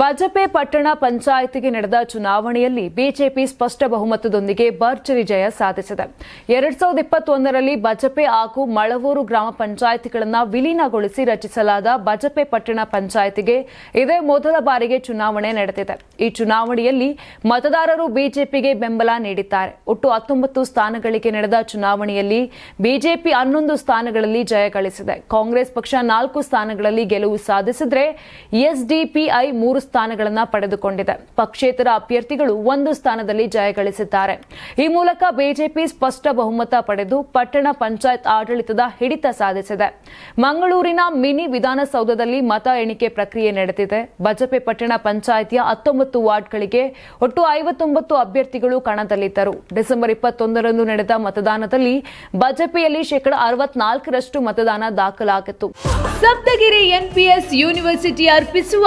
ಬಜಪೆ ಪಟ್ಟಣ ಪಂಚಾಯಿತಿಗೆ ನಡೆದ ಚುನಾವಣೆಯಲ್ಲಿ ಬಿಜೆಪಿ ಸ್ಪಷ್ಟ ಬಹುಮತದೊಂದಿಗೆ ಭರ್ಜರಿ ಜಯ ಸಾಧಿಸಿದೆ. ಎರಡ್ ಸಾವಿರದ ಇಪ್ಪತ್ತೊಂದರಲ್ಲಿ ಬಜಪೆ ಹಾಗೂ ಮಳವೂರು ಗ್ರಾಮ ಪಂಚಾಯಿತಿಗಳನ್ನು ವಿಲೀನಗೊಳಿಸಿ ರಚಿಸಲಾದ ಬಜಪೆ ಪಟ್ಟಣ ಪಂಚಾಯಿತಿಗೆ ಇದೇ ಮೊದಲ ಬಾರಿಗೆ ಚುನಾವಣೆ ನಡೆದಿದೆ. ಈ ಚುನಾವಣೆಯಲ್ಲಿ ಮತದಾರರು ಬಿಜೆಪಿಗೆ ಬೆಂಬಲ ನೀಡಿದ್ದಾರೆ. ಒಟ್ಟು ಹತ್ತೊಂಬತ್ತು ಸ್ಥಾನಗಳಿಗೆ ನಡೆದ ಚುನಾವಣೆಯಲ್ಲಿ ಬಿಜೆಪಿ ಹನ್ನೊಂದು ಸ್ಥಾನಗಳಲ್ಲಿ ಜಯ ಗಳಿಸಿದೆ. ಕಾಂಗ್ರೆಸ್ ಪಕ್ಷ ನಾಲ್ಕು ಸ್ಥಾನಗಳಲ್ಲಿ ಗೆಲುವು ಸಾಧಿಸಿದ್ರೆ ಎಸ್ಡಿಪಿಐ ಮೂರು ಸ್ಥಾನಗಳನ್ನು ಪಡೆದುಕೊಂಡಿದೆ. ಪಕ್ಷೇತರ ಅಭ್ಯರ್ಥಿಗಳು ಒಂದು ಸ್ಥಾನದಲ್ಲಿ ಜಯ ಗಳಿಸಿದ್ದಾರೆ. ಈ ಮೂಲಕ ಬಿಜೆಪಿ ಸ್ಪಷ್ಟ ಬಹುಮತ ಪಡೆದು ಪಟ್ಟಣ ಪಂಚಾಯತ್ ಆಡಳಿತದ ಹಿಡಿತ ಸಾಧಿಸಿದೆ. ಮಂಗಳೂರಿನ ಮಿನಿ ವಿಧಾನಸೌಧದಲ್ಲಿ ಮತ ಎಣಿಕೆ ಪ್ರಕ್ರಿಯೆ ನಡೆದಿದೆ. ಬಜಪೆ ಪಟ್ಟಣ ಪಂಚಾಯಿತಿಯ ಹತ್ತೊಂಬತ್ತು ವಾರ್ಡ್ಗಳಿಗೆ ಒಟ್ಟು ಐವತ್ತೊಂಬತ್ತು ಅಭ್ಯರ್ಥಿಗಳು ಕಣದಲ್ಲಿದ್ದರು. ಡಿಸೆಂಬರ್ ಇಪ್ಪತ್ತೊಂದರಂದು ನಡೆದ ಮತದಾನದಲ್ಲಿ ಬಜಪೆಯಲ್ಲಿ ಶೇಕಡ ಅರವತ್ನಾಲ್ಕರಷ್ಟು ಮತದಾನ ದಾಖಲಾಗಿತ್ತು. ಸಪ್ತಗಿರಿ ಎನ್ಪಿಎಸ್ ಯೂನಿವರ್ಸಿಟಿ ಅರ್ಪಿಸುವ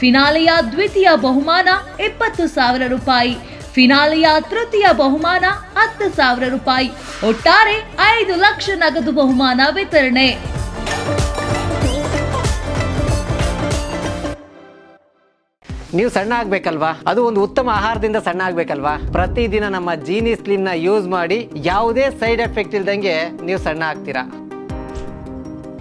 ಫಿನಾಲೆಯ ದ್ವಿತೀಯ ಬಹುಮಾನ ಇಪ್ಪತ್ತು ಸಾವಿರ ರೂಪಾಯಿ. ಫಿನಾಲೆಯ ತೃತೀಯ ಬಹುಮಾನ ಹತ್ತು ಸಾವಿರ ರೂಪಾಯಿ. ಒಟ್ಟಾರೆ ಐದು ಲಕ್ಷ ನಗದು ಬಹುಮಾನ ವಿತರಣೆ. ನೀವು ಸಣ್ಣ ಆಗ್ಬೇಕಲ್ವಾ? ಅದು ಒಂದು ಉತ್ತಮ ಆಹಾರದಿಂದ ಸಣ್ಣ ಆಗ್ಬೇಕಲ್ವಾ? ಪ್ರತಿದಿನ ನಮ್ಮ ಜೀನಿ ಸ್ಲಿಮ್ನ ಯೂಸ್ ಮಾಡಿ ಯಾವುದೇ ಸೈಡ್ ಎಫೆಕ್ಟ್ ಇಲ್ದಂಗೆ ನೀವು ಸಣ್ಣ ಆಗ್ತೀರಾ?